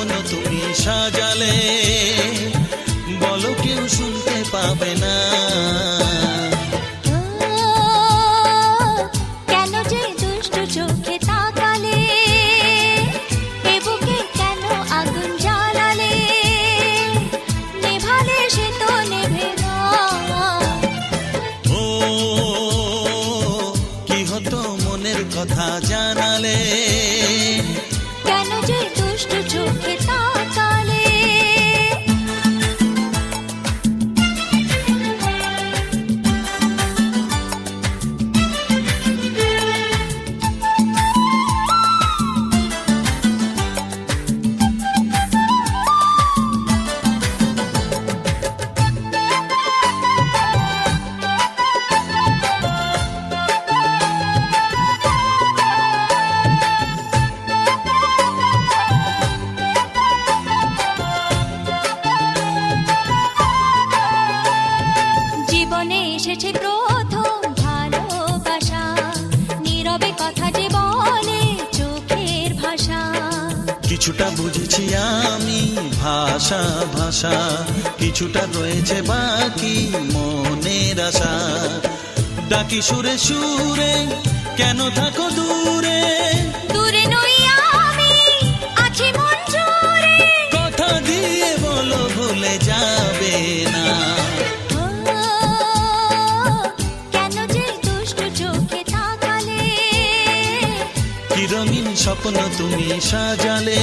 স্বপ্ন তুমি সাজালে। কিছুটা বুঝেছি আমি ভাষা ভাষা। কিছুটা রয়েছে বাকি মনের আশা। ডাকি সুরে সুরে, কেন থাকো দূরে? স্বপ্ন তুমি সাজালে।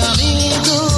caminho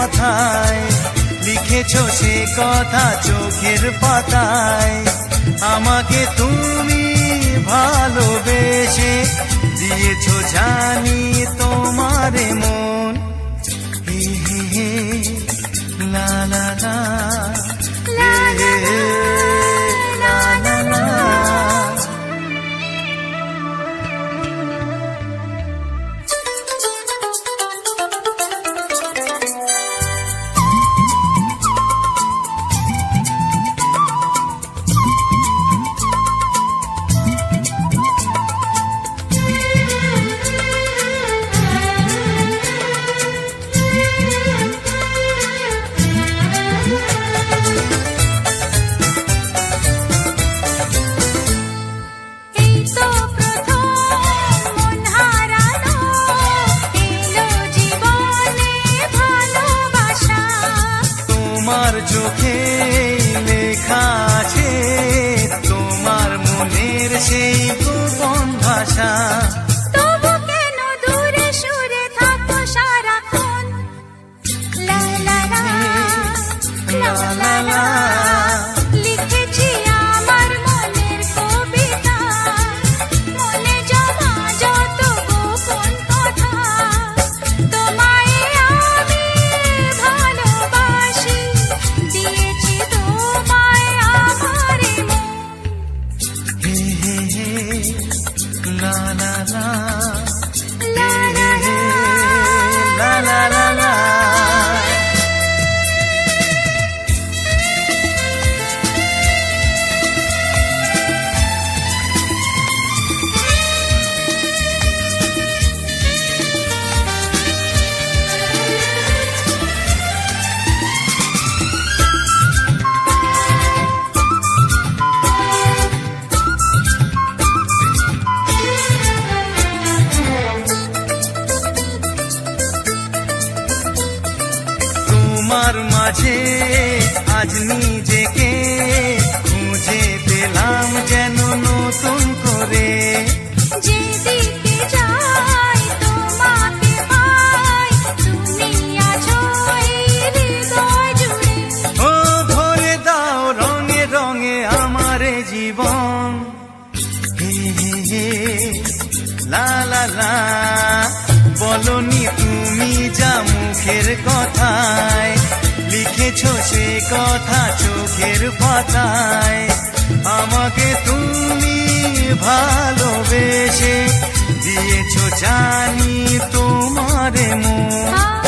কথায় লিখেছ সে কথা চোখের পাতায়। আমাকে তুমি ভালোবেসে দিয়েছ জানি তোমারে মন। গাছের পাতায় আমাকে তুমি ভালোবেসে দিয়েছ জানি তোমারে মন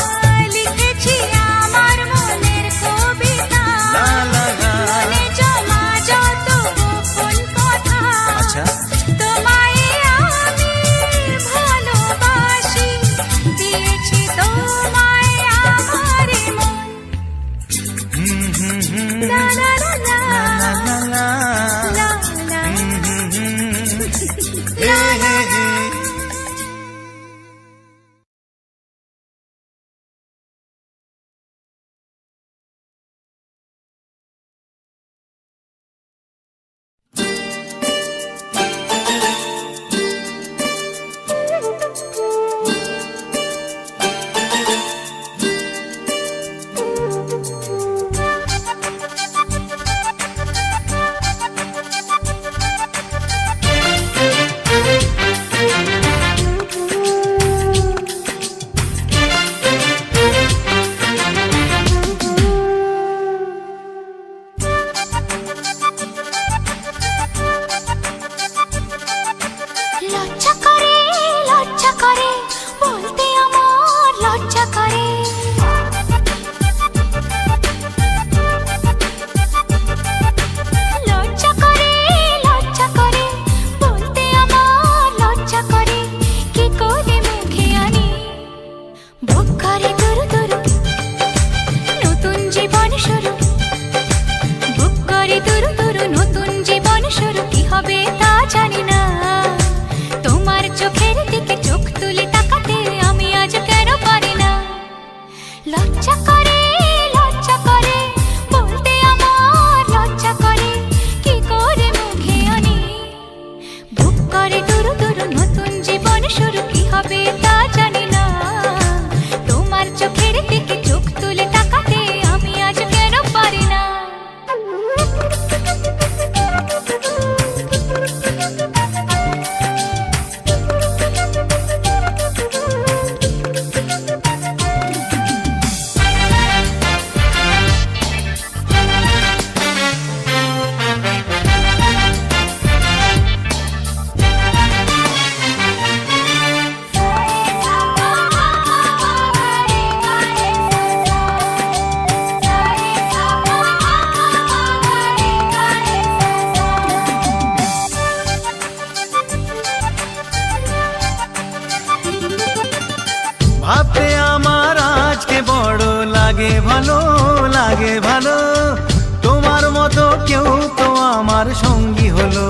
কেউ তো আমার সঙ্গী হলো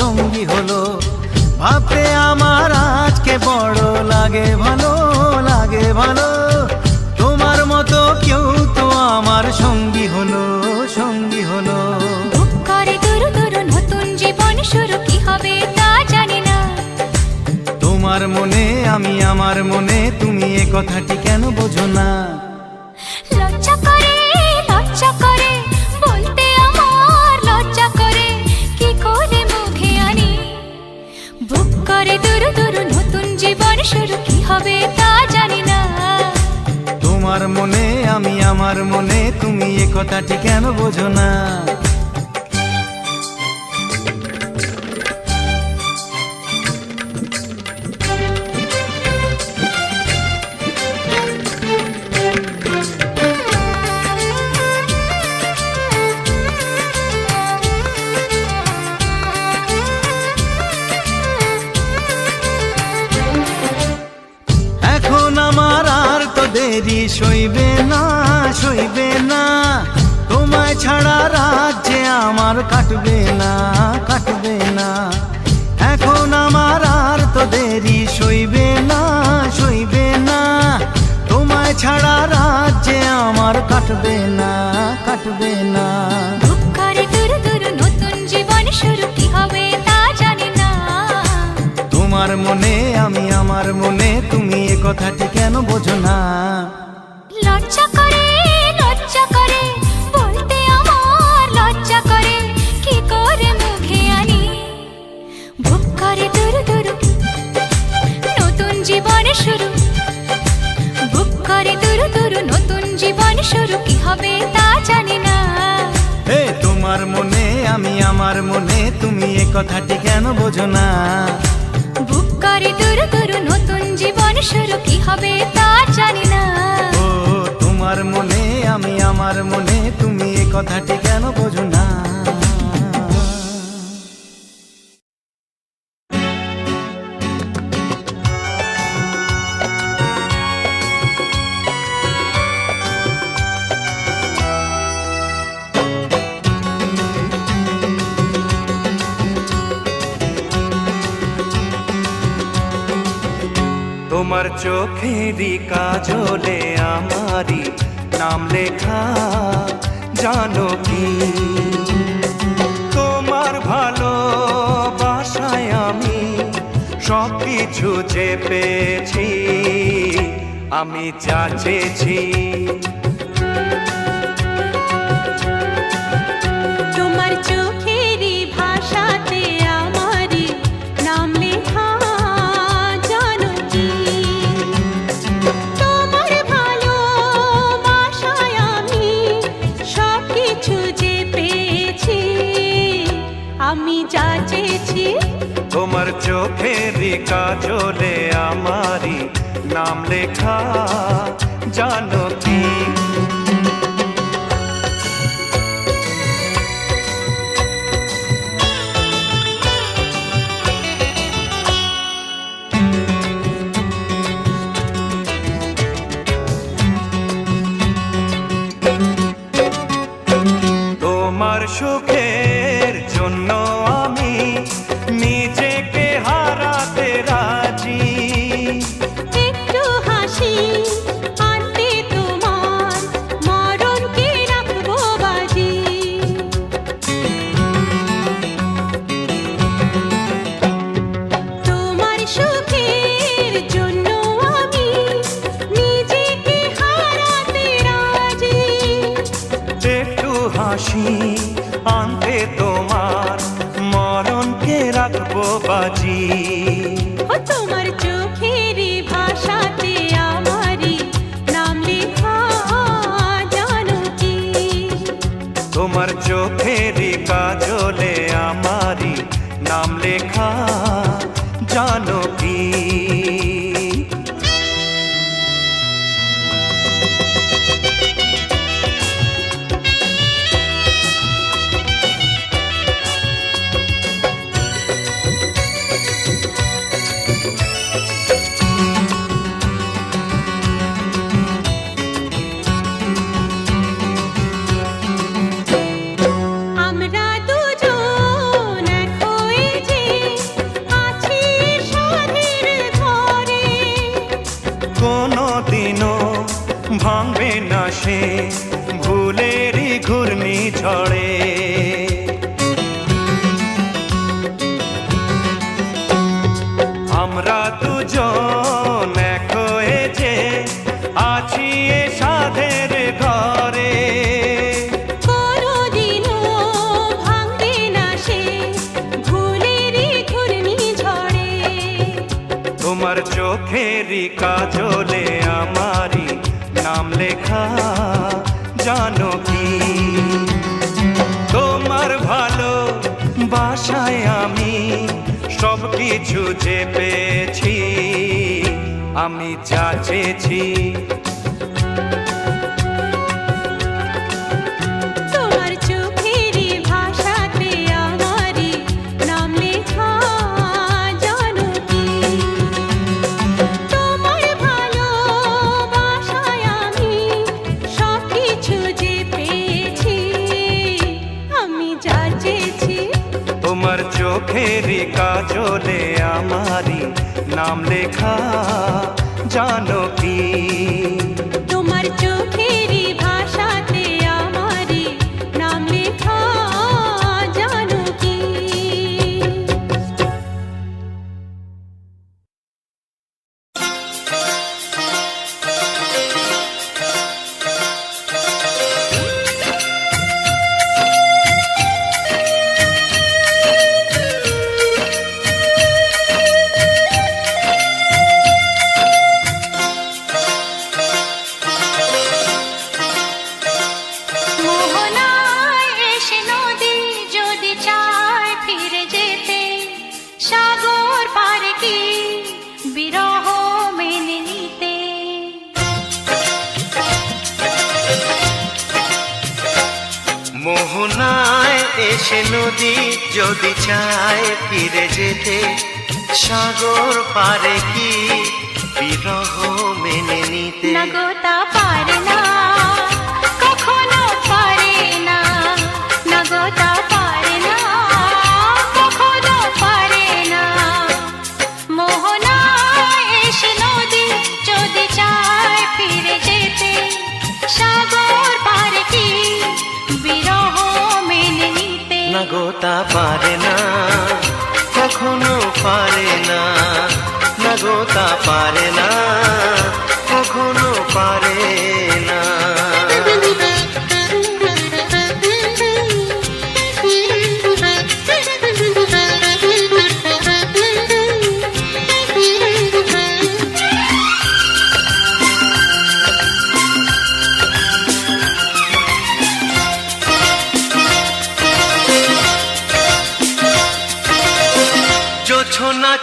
সঙ্গী হলো। ভাবতে আমার আজকে বড় লাগে ভালো লাগে ভালো। তোমার মতো কেউ তো আমার সঙ্গী হলো সঙ্গী হলো। করে দূর দূর নতুন জীবন শুরু কি হবে তা জানি না। তোমার মনে আমি আমার মনে তুমি এ কথাটি কেন বোঝো না? হবে তা জানি না। তোমার মনে, আমি আমার মনে, তুমি এ কথাটি কেন বোঝো না? কাটবে না কাটবে না। ধূপ দূর দূর নতুন জীবন শুরু কি হবে তা জানি না। তোমার মনে আমি আমার মনে তুমি এ কথাটি কেন বোঝো না? লজ্জা করে লজ্জা করে বলতে আমার লজ্জা করে কি করে মুখে আনি? ভুক করে দূর দূর নতুন জীবন শুরু। ভুক করে দূর দূর নতুন জীবন শুরু। হবে তা জানি না। হে তোমার মনে আমি আমার মনে তুমি এ কথাটি কেন বোঝো না? বুক করে দূর দূর নতুন জীবন শুরু কি হবে তা জানি না। ও তোমার মনে আমি আমার মনে তুমি এ কথাটি কেন বোঝো না? তোমার চোখেরই কাজলে আমারই নাম লেখা, জানো কি? তোমার ভালো বাসায় আমি সব কিছু যে পেয়েছি আমি চাচেছি। তোমার চোখেরই কাজলে আমারই নাম লেখা। জানো কিছু চেপেছি আমি চাচেছি চোখেরই কাজলে আমারি নাম লেখা জানো কি? তোমার চোখেরি আছে নদী যদি চায় ফিরে যেতে, সাগর পারে কি? বিরহ মেনে নিতে। না পারে না। গো পারে না কখনো পারে না না পারে না।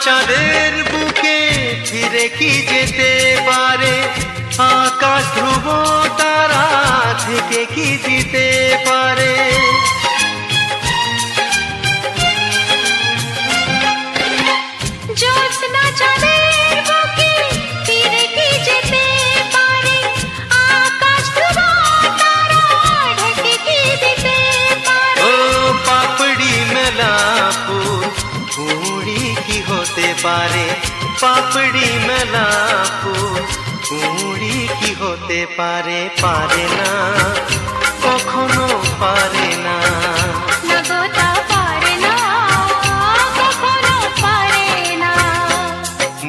চাঁদের বুকে ফিরে কি যেতে পারে? আকাশ ধ্রুব তারা থেকে কি দিতে পারে? পারে পাপড়ি মেলা কুড়ি কি হতে পারে পারে না কখনো পারে না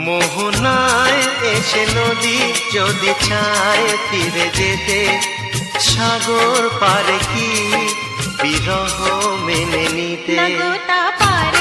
মোহনায় এসে নদী যদি চায় ফিরে যেতে সাগর পারে কি বিরহ মেনে নিতে পারে